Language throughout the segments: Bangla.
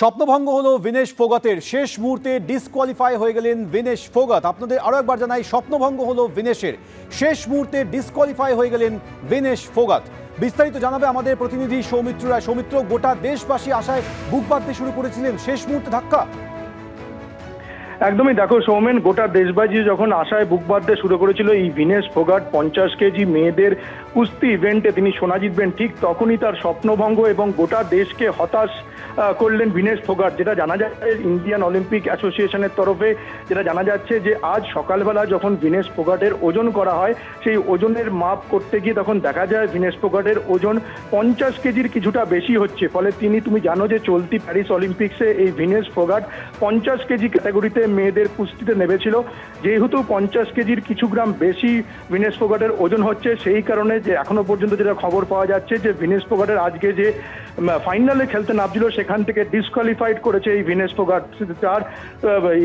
স্বপ্নভঙ্গ হলো বিনেশ ফোগাতের। শেষ মুহূর্তে ডিসকোয়ালিফাই হয়ে গেলেন বিনেশ ফোগাত। আপনাদের আরও একবার জানাই, স্বপ্নভঙ্গ হলো বিনেশের শেষ মুহূর্তে ডিসকোয়ালিফাই হয়ে গেলেন বিনেশ ফোগাত। বিস্তারিত জানাবে আমাদের প্রতিনিধি সৌমিত্র রায় সৌমিত্র, গোটা দেশবাসী আশায় বুক বাঁধতে শুরু করেছিলেন। শেষ মুহূর্তে ধাক্কা? একদমই দেখো সৌমেন, গোটা দেশবাসী যখন আশায় বুক বাঁধতে শুরু করেছিল এই ভিনেশ ফোগাট পঞ্চাশ কেজি মেয়েদের কুস্তি ইভেন্টে তিনি সোনা জিতবেন ঠিক তখনই তার স্বপ্নভঙ্গ এবং গোটা দেশকে হতাশ করলেন ভিনেশ ফোগাট, যেটা জানা যাচ্ছে ইন্ডিয়ান অলিম্পিক অ্যাসোসিয়েশনের তরফে, যেটা জানা যাচ্ছে যে আজ সকালবেলা যখন ভিনেশ ফোগাটের ওজন করা হয়, সেই ওজনের মাপ করতে গিয়ে তখন দেখা যায় ভিনেশ ফোগাটের ওজন পঞ্চাশ কেজির কিছুটা বেশি হচ্ছে। ফলে তিনি, তুমি জানো যে চলতি প্যারিস অলিম্পিক্সে এই ভিনেশ ফোগাট পঞ্চাশ কেজি ক্যাটাগরিতে মেয়েদের কুস্তিতে নেমেছিল। যেহেতু পঞ্চাশ কেজির কিছু গ্রাম বেশি ভিনেশ ফোগাটের ওজন হচ্ছে, সেই কারণে যে এখনও পর্যন্ত যেটা খবর পাওয়া যাচ্ছে যে ভিনেশ ফোগাটের আজকে যে ফাইনালে খেলতে নামছিল, সেখান থেকে ডিসকোয়ালিফাইড করেছে এই ভিনেশ ফোগাট। তার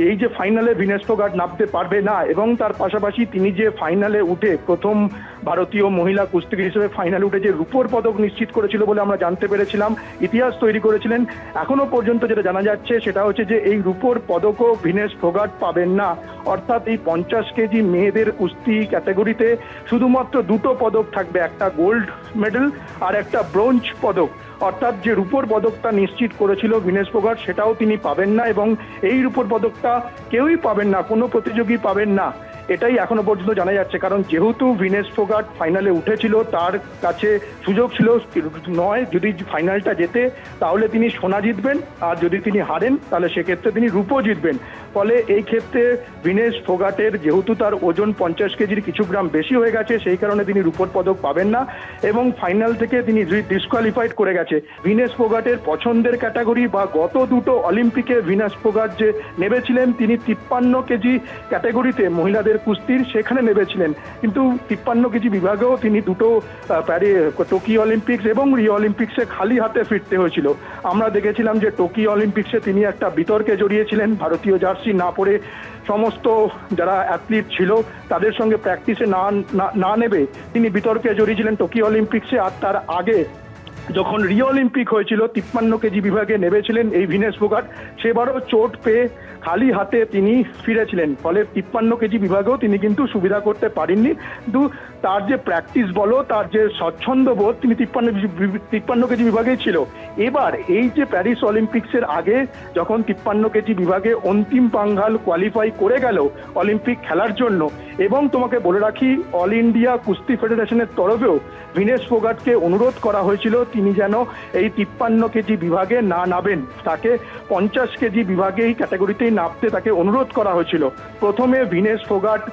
এই যে ফাইনালে ভিনেশ ফোগাট নামতে পারবে না, এবং তার পাশাপাশি তিনি যে ফাইনালে উঠে প্রথম ভারতীয় মহিলা কুস্তিগির হিসেবে ফাইনালে উঠে যে রূপোর পদক নিশ্চিত করেছিল বলে আমরা জানতে পেরেছিলাম, ইতিহাস তৈরি করেছিলেন। এখনও পর্যন্ত যেটা জানা যাচ্ছে সেটা হচ্ছে যে এই রূপোর পদকও ভিনেশ ফোগাট পাবেন না। অর্থাৎ এই পঞ্চাশ কেজি মেয়েদের কুস্তি ক্যাটাগরিতে শুধুমাত্র দুটো পদক থাকবে, একটা গোল্ড মেডেল আর একটা ব্রোঞ্জ পদক। অর্থাৎ যে রূপোর পদকটা নিশ্চিত করেছিল ভিনেশ ফোগাট সেটাও তিনি পাবেন না এবং এই রূপোর পদকটা কেউই পাবেন না, কোনো প্রতিযোগী পাবেন না। এটাই এখনও পর্যন্ত জানা যাচ্ছে, কারণ যেহেতু ভিনেশ ফোগাট ফাইনালে উঠেছিল, তার কাছে সুযোগ ছিল নয় যদি ফাইনালটা জেতে, তাহলে তিনি সোনা জিতবেন, আর যদি তিনি হারেন, তাহলে সেক্ষেত্রে তিনি রূপো জিতবেন। ফলে এই ক্ষেত্রে ভিনেশ ফোগাটের, যেহেতু তার ওজন পঞ্চাশ কেজির কিছু গ্রাম বেশি হয়ে গেছে, সেই কারণে তিনি রূপোর পদক পাবেন না এবং ফাইনাল থেকে তিনি ডিসকোয়ালিফাইড করে গেছে। ভিনেশ ফোগাটের পছন্দের ক্যাটাগরি বা গত দুটো অলিম্পিকে ভিনেশ ফোগাট যে নেমেছিলেন তিনি তিপ্পান্ন কেজি ক্যাটাগরিতে মহিলাদের কুস্তির সেখানে নেমেছিলেন কিন্তু তিপ্পান্ন কেজি বিভাগেও তিনি দুটো প্যারি, টোকিও অলিম্পিক্স এবং রিও অলিম্পিক্সে খালি হাতে ফিরতে হয়েছিল। আমরা দেখেছিলাম যে টোকিও অলিম্পিক্সে তিনি একটা বিতর্কে জড়িয়েছিলেন, ভারতীয় জার্সি না পরে সমস্ত যারা অ্যাথলিট ছিল, তাদের সঙ্গে প্র্যাকটিসে না- না নেবে, তিনি বিতর্কে জড়িয়েছিলেন টোকিও অলিম্পিক্সে আর তার আগে যখন রিও অলিম্পিক হয়েছিল, তিপ্পান্ন কেজি বিভাগে নেমেছিলেন এই ভিনেশ ফোগাট সেবারও চোট পেয়ে খালি হাতে তিনি ফিরেছিলেন। ফলে তিপ্পান্ন কেজি বিভাগেও তিনি কিন্তু সুবিধা করতে পারেননি। কিন্তু তার যে প্র্যাকটিস বলো তার যে স্বচ্ছন্দ বোধ, তিনি তিপ্পান্ন তিপ্পান্ন কেজি বিভাগেই ছিল। এবার এই যে প্যারিস অলিম্পিক্সের আগে যখন তিপ্পান্ন কেজি বিভাগে অন্তিম পাঙ্গাল কোয়ালিফাই করে গেল অলিম্পিক খেলার জন্য, এবং তোমাকে বলে রাখি অল ইন্ডিয়া কুস্তি ফেডারেশনের তরফেও ভিনেশ ফোগাটকে অনুরোধ করা হয়েছিল তিনি যেন এই তিপ্পান্ন কেজি বিভাগে না নাবেন তাকে পঞ্চাশ কেজি বিভাগে এই ক্যাটাগরিতেই নামতে তাকে অনুরোধ করা হয়েছিল। প্রথমে ভিনেশ ফোগাট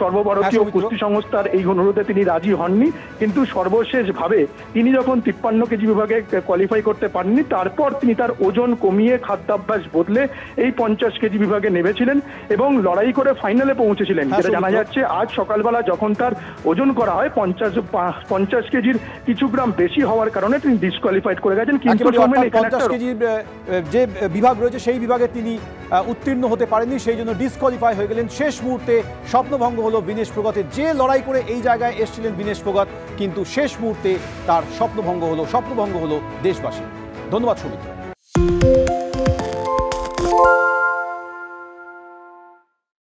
সর্বভারতীয় হ্যাঁ, কুস্তি সংস্থার এই অনুরোধে তিনি রাজি হননি। কিন্তু সর্বশেষ ভাবে তিনি যখন তিপ্পান্ন কেজি বিভাগে কোয়ালিফাই করতে পারেননি তারপর তিনি তার ওজন কমিয়ে খাদ্যাভ্যাস বদলে এই পঞ্চাশ কেজি বিভাগে নেমেছিলেন এবং লড়াই করে ফাইনালে পৌঁছেছিলেন হ্যাঁ, যেটা জানা যাচ্ছে আজ সকালবেলা যখন তার ওজন করা হয় পঞ্চাশ পঞ্চাশ কেজির কিছু গ্রাম বেশি হওয়ার কারণে তিনি ডিসকোয়ালিফাইড করে গেছেন। কিন্তু পঞ্চাশ কেজির যে বিভাগ রয়েছে সেই বিভাগে তিনি উত্তীর্ণ হতে পারেননি সেই জন্য ডিসকোয়ালিফাই হয়ে গেলেন। শেষ মুহূর্তে স্বপ্নভঙ্গ হলো বিনেশ প্রগতের যে লড়াই করে এই জায়গায় এসেছিলেন বিনেশ প্রগত কিন্তু শেষ মুহূর্তে তার স্বপ্নভঙ্গ হলো স্বপ্নভঙ্গ হলো দেশবাসী ধন্যবাদ, সৌমিত্র।